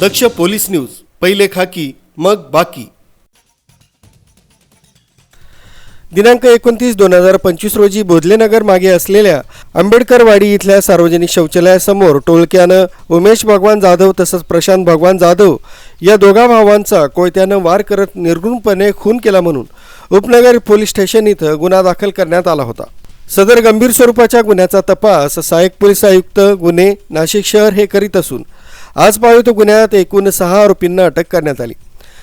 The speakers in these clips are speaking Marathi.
दक्ष पोलीस न्यूज पहिले खाकी मग बाकी. दिनांक एकोणतीस दोन हजार पंचवीस रोजी बोधलेनगर मागे असलेल्या आंबेडकरवाडी इथल्या सार्वजनिक शौचालयासमोर टोळक्यानं उमेश भगवान जाधव तसंच प्रशांत भगवान जाधव या दोघा भावांचा कोयत्यानं वार करत निर्गुणपणे खून केला म्हणून उपनगर पोलीस स्टेशन इथं गुन्हा दाखल करण्यात आला होता. सदर गंभीर स्वरूपाच्या गुन्ह्याचा तपास सहाय्यक पोलीस आयुक्त गुन्हे नाशिक शहर हे करीत असून आज पाळीव गुन्ह्यात एकूण सहा आरोपींना अटक करण्यात आली.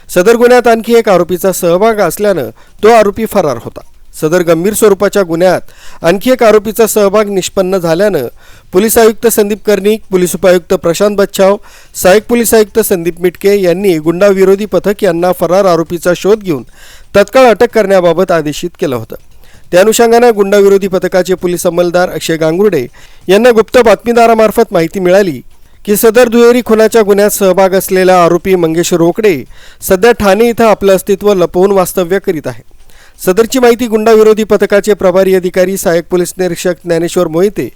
सदर गुन्ह्यात आणखी एक आरोपीचा सहभाग असल्यानं तो आरोपी फरार होता. सदर गंभीर स्वरूपाच्या गुन्ह्यात आणखी एक आरोपीचा सहभाग निष्पन्न झाल्यानं पोलीस आयुक्त संदीप कर्णिक पोलीस उपायुक्त प्रशांत बच्छाव सहाय्यक पोलीस आयुक्त संदीप मिटके यांनी गुंडाविरोधी पथक यांना फरार आरोपीचा शोध घेऊन तत्काळ अटक करण्याबाबत आदेशित केलं होतं. त्या अनुषंगानं गुंडाविरोधी पथकाचे पोलीस अंमलदार अक्षय गांगुर्डे यांना गुप्त बातमीदारामार्फत माहिती मिळाली. की सदर दुहेरी खुनाच्या गुन्ह्यात सहभाग असलेला आरोपी मंगेश रोकडे सध्या ठाणे इथं आपलं अस्तित्व लपवून वास्तव्य करीत आहे. सदरची माहिती गुंडाविरोधी पथकाचे प्रभारी अधिकारी सहाय्यक पोलीस निरीक्षक ज्ञानेश्वर मोहिते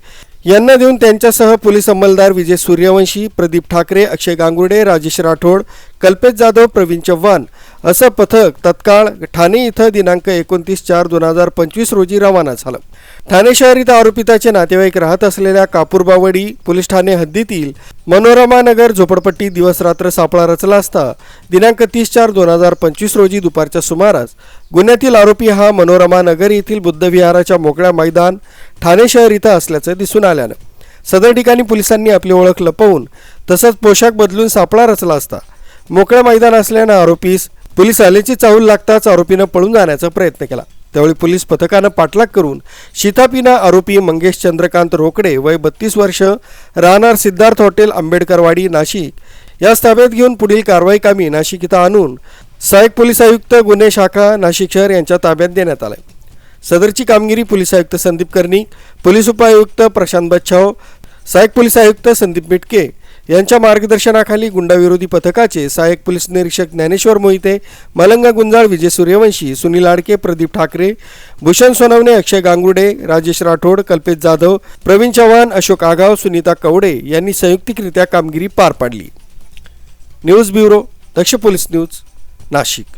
यांना देऊन त्यांच्यासह पोलीस अंमलदार विजय सूर्यवंशी प्रदीप ठाकरे अक्षय गांगुर्डे राजेश राठोड कल्पेश जाधव प्रवीण चव्हाण. असं पथक तत्काळ ठाणे इथं दिनांक एकोणतीस चार दोन हजार पंचवीस रोजी रवाना झालं. ठाणे शहर इथं आरोपिताचे नातेवाईक राहत असलेल्या कापूरबावडी पोलीस ठाणे हद्दीतील मनोरमा नगर झोपडपट्टी दिवस रात्र सापळा रचला असता दिनांक तीस चार दोन हजार पंचवीस रोजी दुपारच्या सुमारास गुन्ह्यातील आरोपी हा मनोरमा नगर येथील बुद्धविहाराच्या मोकळ्या मैदान ठाणे शहर इथं असल्याचं दिसून आल्यानं. सदर ठिकाणी पोलिसांनी आपली ओळख लपवून तसंच पोशाख बदलून सापळा रचला असता. मोकळं मैदान असल्यानं आरोपीस पोलीस आल्याची चाहूल लागताच आरोपीनं पळून जाण्याचा प्रयत्न केला. त्यावेळी पोलीस पथकानं पाठलाग करून शितापीना आरोपी मंगेश चंद्रकांत रोकडे वय बत्तीस वर्ष राहणार सिद्धार्थ हॉटेल आंबेडकरवाडी नाशिक. या ताब्यात घेऊन पुढील कारवाई कामी नाशिक इथं आणून सहाय्यक पोलीस आयुक्त गुन्हे शाखा नाशिक शहर यांच्या ताब्यात देण्यात आलंय. सदरची कामगिरी पोलीस आयुक्त संदीप कर्णिक पोलीस उपायुक्त प्रशांत बच्छाव सहाय्यक पोलीस आयुक्त संदीप मिटके यांच्या मार्गदर्शनाखाली गुंडाविरोधी पथकाचे सहाय्यक पोलीस निरीक्षक ज्ञानेश्वर मोहिते मलंगा गुंजाळ विजय सूर्यवंशी सुनील आडके प्रदीप ठाकरे भूषण सोनवणे अक्षय गांगुडे राजेश राठोड कल्पेश जाधव प्रवीण चव्हाण अशोक आगाव सुनीता कवडे यांनी संयुक्तिकरित्या कामगिरी पार पाडली. News bureau Daksh police news Nashik.